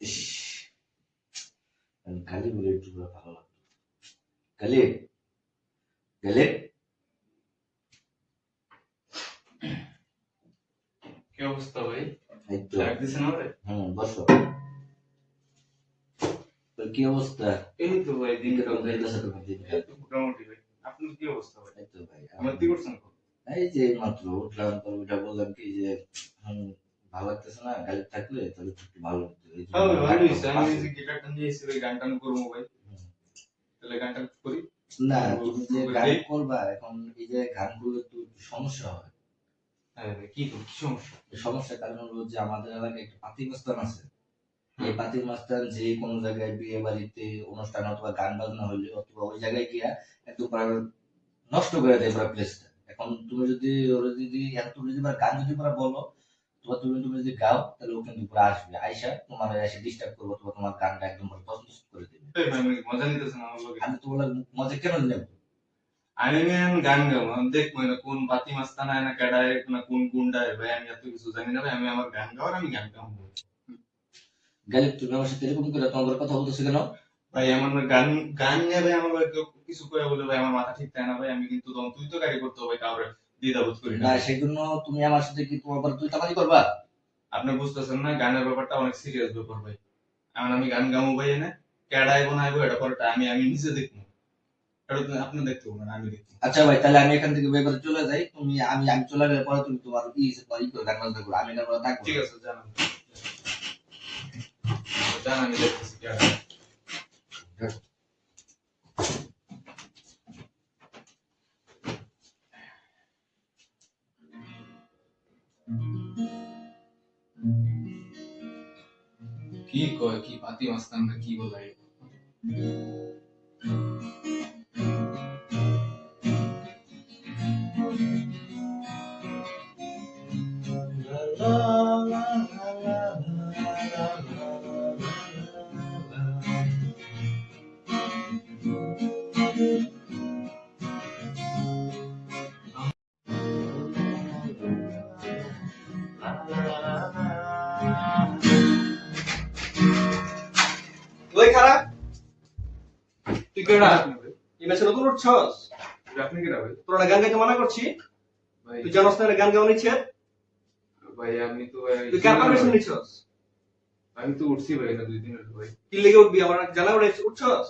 ইস, গালি বলে একটু করে ভালো লাগতো গালি গালি কি অবস্থা ভাই এই তো ডাক দিছেন আমারে হুম বসো তোর কি অবস্থা এই তো ভাই দিন কীরকম কাল যাইতেছে তোমার দিনকাল? এই তো মোটামুটি ভাই আপনার কি অবস্থা ভাই এই তো ভাই আমার কি করছেন এই যে মাত্র উঠলাম তো ওইটা বললাম কি যে হুম ভালো লাগতেছে না গাড়ি থাকলে তাহলে একটু ভালো ভাই ভালো আমি যে গিটারটা নিয়ে ভাই। তাহলে করি? না তুমি যে গান করবা এখন এই যে গান করলে তো একটু সমস্যা হয়। হ্যাঁ কি কি সমস্যা? এই সমস্যার কারণ হলো যে আমাদের এলাকায় একটা পাতি মাস্তান আছে। এই। পাতি মাস্তান যে কোনো জায়গায় বিয়ে বাড়িতে অনুষ্ঠান অথবা গান বাজনা হইলে অথবা ওই জায়গায় গিয়া পুরো নষ্ট করে দেয় পুরো প্লেসটা এখন তুমি যদি ওরা যদি এত যদি গান যদি পুরো বলো তোমার তুমি তুমি যদি গাও তাহলে ও কিন্তু পুরো আসবে। আইসা তোমার এসে ডিস্টার্ব করব অথবা তোমার গানটা একদম পুরো তছনছ করে দেবে। আমি মজা নিতেছেন আমার আমি তোমার মজা কেন নেব? আমি মেন গান গাবো। আমি দেখব না কোন মাস্তানা না কেডায় না কোন গুন্ডায় ভাই আমি এত কিছু জানি না ভাই আমি আমার গান গাওয়ার আমি গান গাবো। গালি তুমি আমার সাথে এরকম করে তোমার কথা বলতেছো কেন? ভাই আমার গান গান নিয়ে ভাই আমার কিছু করে বলে ভাই আমার মাথা ঠিক থাকে না ভাই আমি কিন্তু তুই তো গাড়ি করতে হবে কাউরে। দ্বিধাবোধ করি না। না সেই জন্য তুমি আমার সাথে কি তোমার আবার করবা? আপনি বুঝতেছেন না গানের ব্যাপারটা অনেক সিরিয়াস ব্যাপার ভাই। এখন আমি গান গামো ভাই এনে কেডাইবো না আইবো এটা পরে আমি আমি নিজে দেখব। আপনি দেখতে হবে আমি দেখব আচ্ছা ভাই তাহলে আমি এখান থেকে বের করে চলে যাই। তুমি আমি আমি চলে গেলে পরে তুমি তোমার ই ই করে গান বাজনা করো আমি না করে থাকব ঠিক আছে জানান। জান আমি দেখতেছি কেডা কি কয় কি পাতি মাস্তান না কি বলাই ওই কেডা এই ম্যাচে নতুন উঠছস আপনি কি ভাই তোর গান গাইতে মানা করছি। তুই জানোস না গান গাওয়া নিচ্ছে ভাই আমি তো তুই কার পারমিশন নিছস? আমি তো উঠছি ভাই না দুই দিন ভাই। কি লেগে উঠবি? আমার জানা উঠে উঠছস?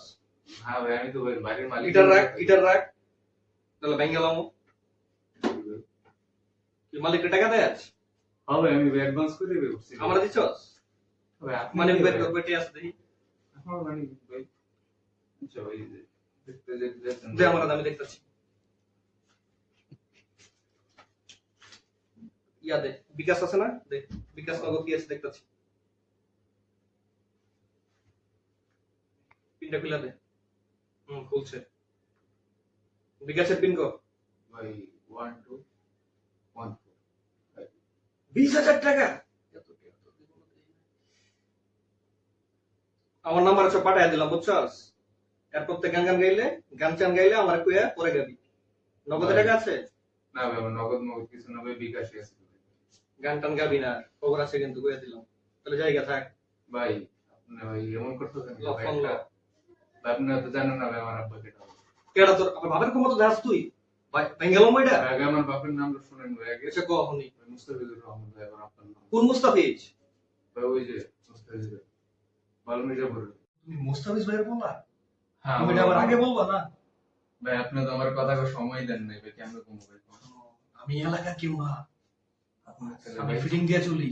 হ্যাঁ ভাই আমি তো ভাই বাড়ির মালিক। গিটার রাখ গিটার রাখ। তাহলে ব্যাঙ্গে লামো কি মালিককে টাকা দেয় হ্যাঁ ভাই আমি অ্যাডভান্স করে ভাই উঠছি। আমরা দিছস? মানে? বেটে আমার মানে ভাই। দে আমার আমি দেখতাছি। ইয়া দে বিকাশ আছে না? দে বিকাশ নগদ কি আছে দেখতাছি। পিনটা খুলে দে। হুম খুলছে। বিকাশের পিন ভাই টাকা? আমার নাম্বার সব পাঠাই দিলাম বুঝছস? এরপর থেকে গান গান গাইলে গান চান গাইলে আমার কুয়া পরে গাবি। নগদে টাকা আছে? না ভাই আমার নগদ নগদ কিছু না ভাই বিকাশে আছে গান টান গাবি না খবর আছে কিন্তু কুয়া দিলাম। তাহলে জায়গা থাক। ভাই আপনি ভাই এমন করতেছেন আপনি তো জানেন না ভাই আমার আব্বা কেটা কেডা তোর? আমার বাবার ক্ষমতা যাস তুই। ভাই বেঙ্গালম এটা আগে আমার বাপের নাম শুনেন ভাই আগে। এসে কখনই মুস্তাফিজুর রহমান ভাই আমার আপনার নাম। কোন মুস্তাফিজ? ভাই ওই যে মুস্তাফিজুর। ভালো মির্জাপুর তুমি মুস্তাফিজ ভাইয়ের বললা হ্যাঁ তুমি আবার আগে বলবা না? ভাই আপনি তো আমার কথা সময় দেন নাই ভাই কেমন কম ভাই আমি এলাকার কেউ না। তাহলে আমি ফিটিং দিয়ে চলি।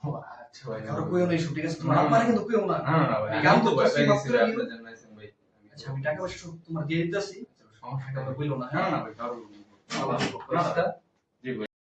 ও, আচ্ছা ভাই কারও কইও নাই শুটিং আছে তোমার। আব্বারে কিন্তু কইও না। না না ভাই গান আমি তো ভাই, আপনি জানাইছেন ভাই আচ্ছা আমি টাকা পয়সা তোমার দিয়ে দিতেছি। সমস্যা টাকা কইলো না না না ভাই কারও না, না,